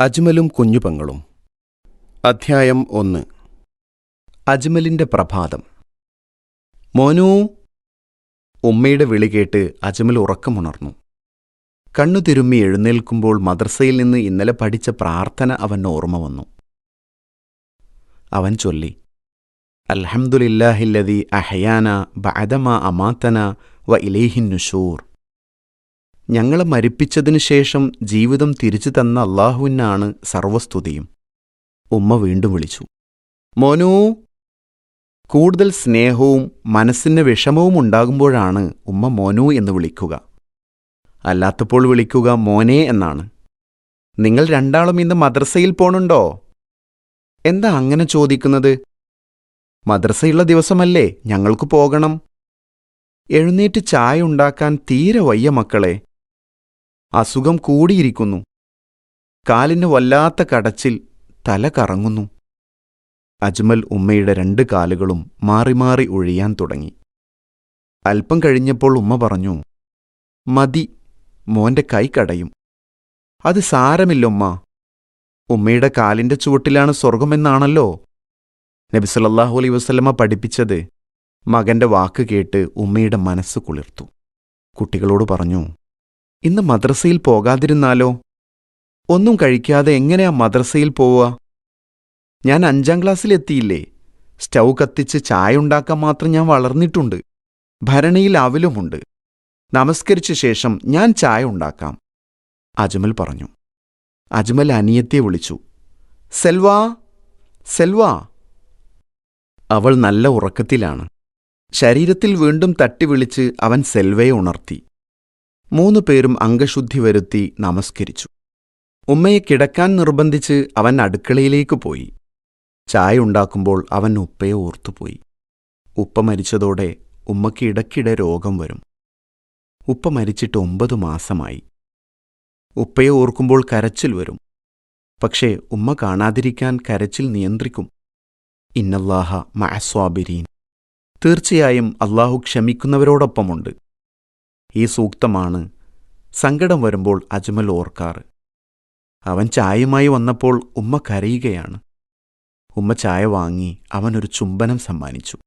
അജ്മലും കുഞ്ഞുപെങ്ങളും. അധ്യായം ഒന്ന്. അജ്മലിന്റെ പ്രഭാതം. മോനു ഉമ്മയുടെ വിളി കേട്ട് അജ്മൽ ഉറക്കമുണർന്നു. കണ്ണു തിരുമ്മി എഴുന്നേൽക്കുമ്പോൾ മദ്രസയിൽ നിന്ന് ഇന്നലെ പഠിച്ച പ്രാർത്ഥന അവന് ഓർമ്മ വന്നു. അവൻ ചൊല്ലി അൽഹംദുലില്ലാഹില്ലതി അഹയാന ബഅദമ അമാത്തന വ ഇലേഹിൻ നുഷൂർ. ഞങ്ങളെ മരിപ്പിച്ചതിനു ശേഷം ജീവിതം തിരിച്ചു തന്ന അള്ളാഹുവിനാണ് സർവസ്തുതിയും. ഉമ്മ വീണ്ടും വിളിച്ചു. മോനൂ കൂടുതൽ സ്നേഹവും മനസ്സിന് വിഷമവും ഉണ്ടാകുമ്പോഴാണ് ഉമ്മ മോനു എന്ന് വിളിക്കുക. അല്ലാത്തപ്പോൾ വിളിക്കുക മോനെ എന്നാണ്. നിങ്ങൾ രണ്ടാളും ഇന്ന് മദ്രസയിൽ പോണുണ്ടോ? എന്താ അങ്ങനെ ചോദിക്കുന്നത്? മദ്രസയുള്ള ദിവസമല്ലേ ഞങ്ങൾക്ക് പോകണം. എഴുന്നേറ്റ് ചായ ഉണ്ടാക്കാൻ തീരെ വയ്യ മക്കളെ. അസുഖം കൂടിയിരിക്കുന്നു. കാലിന് വല്ലാത്ത കടച്ചിൽ തല കറങ്ങുന്നു. അജ്മൽ ഉമ്മയുടെ രണ്ട് കാലുകളും മാറി മാറി ഒഴിയാൻ തുടങ്ങി. അല്പം കഴിഞ്ഞപ്പോൾ ഉമ്മ പറഞ്ഞു മതി മോന്റെ കൈ കടയും. അത് സാരമില്ലൊമ്മ ഉമ്മയുടെ കാലിന്റെ ചുവട്ടിലാണ് സ്വർഗമെന്നാണല്ലോ. നബിസലല്ലാഹു അലൈ വസ്ലമ പഠിപ്പിച്ചത്. മകന്റെ വാക്ക് കേട്ട് ഉമ്മയുടെ മനസ്സ് കുളിർത്തു. കുട്ടികളോട് പറഞ്ഞു ഇന്ന് മദ്രസയിൽ പോകാതിരുന്നാലോ? ഒന്നും കഴിക്കാതെ എങ്ങനെയാ മദ്രസയിൽ പോവുക? ഞാൻ അഞ്ചാം ക്ലാസ്സിലെത്തിയില്ലേ സ്റ്റൗ കത്തിച്ച് ചായ ഉണ്ടാക്കാൻ മാത്രം ഞാൻ വളർന്നിട്ടുണ്ട്. ഭരണിയിൽ അവലുമുണ്ട്. നമസ്കരിച്ച ശേഷം ഞാൻ ചായ ഉണ്ടാക്കാം. അജ്മൽ പറഞ്ഞു. അജ്മൽ അനിയത്തെ വിളിച്ചു. സെൽവാ സെൽവാ. അവൾ നല്ല ഉറക്കത്തിലാണ്. ശരീരത്തിൽ വീണ്ടും തട്ടി വിളിച്ച് അവൻ സെൽവയെ ഉണർത്തി. മൂന്നു പേരും അംഗശുദ്ധി വരുത്തി നമസ്കരിച്ചു. ഉമ്മയെ കിടക്കാൻ നിർബന്ധിച്ച് അവൻ അടുക്കളയിലേക്ക് പോയി. ചായ ഉണ്ടാക്കുമ്പോൾ അവൻ ഉപ്പയെ ഓർത്തുപോയി. ഉപ്പ മരിച്ചതോടെ ഉമ്മയ്ക്ക് ഇടയ്ക്കിടെ രോഗം വരും. ഉപ്പ മരിച്ചിട്ട് ഒമ്പത് മാസമായി. ഉപ്പയെ ഓർക്കുമ്പോൾ കരച്ചിൽ വരും. പക്ഷേ ഉമ്മ കാണാതിരിക്കാൻ കരച്ചിൽ നിയന്ത്രിക്കും. ഇന്നല്ലാഹ മഅസ്വാബിരീൻ. തീർച്ചയായും അള്ളാഹു ക്ഷമിക്കുന്നവരോടൊപ്പമുണ്ട്. ഈ സൂക്തമാണ്. സങ്കടം വരുമ്പോൾ അജ്മൽ ഓർക്കാറ് അവൻ ചായയുമായി വന്നപ്പോൾ ഉമ്മ കരയുകയാണ്. ഉമ്മ ചായ വാങ്ങി അവനൊരു ചുംബനം സമ്മാനിച്ചു.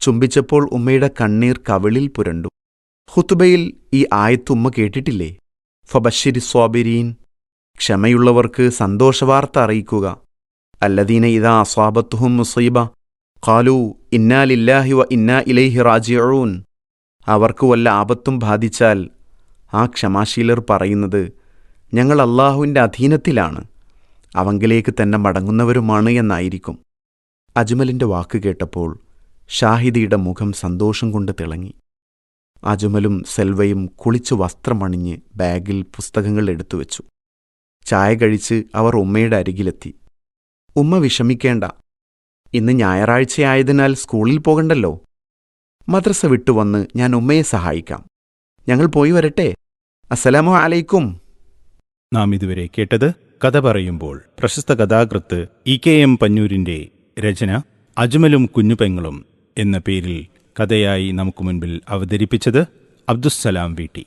ചുംബിച്ചപ്പോൾ ഉമ്മയുടെ കണ്ണീർ കവിളിൽ പുരണ്ടു. ഹുത്തുബയിൽ ഈ ആയത്ത് ഉമ്മ കേട്ടിട്ടില്ലേ? ഫബഷിരി സ്വാബിരീൻ. ക്ഷമയുള്ളവർക്ക് സന്തോഷവാർത്ത അറിയിക്കുക. അല്ലദീന ഇതാ അസ്വാബത്തുഹും മുസൈബ. ഖാലു ഇന്നാലില്ലാഹി വ ഇന്നാ ഇലൈഹി റാജിഊൻ. അവർക്ക് വല്ല ആപത്തും ബാധിച്ചാൽ ആ ക്ഷമാശീലർ പറയുന്നത് ഞങ്ങൾ അള്ളാഹുവിന്റെ അധീനത്തിലാണ്. അവങ്കിലേക്ക് തന്നെ മടങ്ങുന്നവരുമാണ് എന്നായിരിക്കും. അജ്മലിന്റെ വാക്ക് കേട്ടപ്പോൾ ഷാഹിദിയുടെ മുഖം സന്തോഷം കൊണ്ട് തിളങ്ങി. അജ്മലും സെൽവയും കുളിച്ച് വസ്ത്രമണിഞ്ഞ് ബാഗിൽ പുസ്തകങ്ങൾ എടുത്തുവെച്ചു ചായ കഴിച്ച് അവർ ഉമ്മയുടെ അരികിലെത്തി. ഉമ്മ വിഷമിക്കേണ്ട. ഇന്ന് ഞായറാഴ്ചയായതിനാൽ സ്കൂളിൽ പോകണ്ടല്ലോ. മദ്രസ വിട്ടുവന്ന് ഞാൻ ഉമ്മയെ സഹായിക്കാം. ഞങ്ങൾ പോയി വരട്ടെ. അസ്സലാമു അലൈക്കും. നാം ഇതുവരെ കേട്ടത് കഥ പറയുമ്പോൾ പ്രശസ്ത കഥാകൃത്ത് ഇ കെ എം പന്നൂരിന്റെ രചന അജ്മലും കുഞ്ഞുപെങ്ങളും എന്ന പേരിൽ കഥയായി നമുക്ക് മുൻപിൽ അവതരിപ്പിച്ചത് അബ്ദുസ്സലാം വീട്ടി.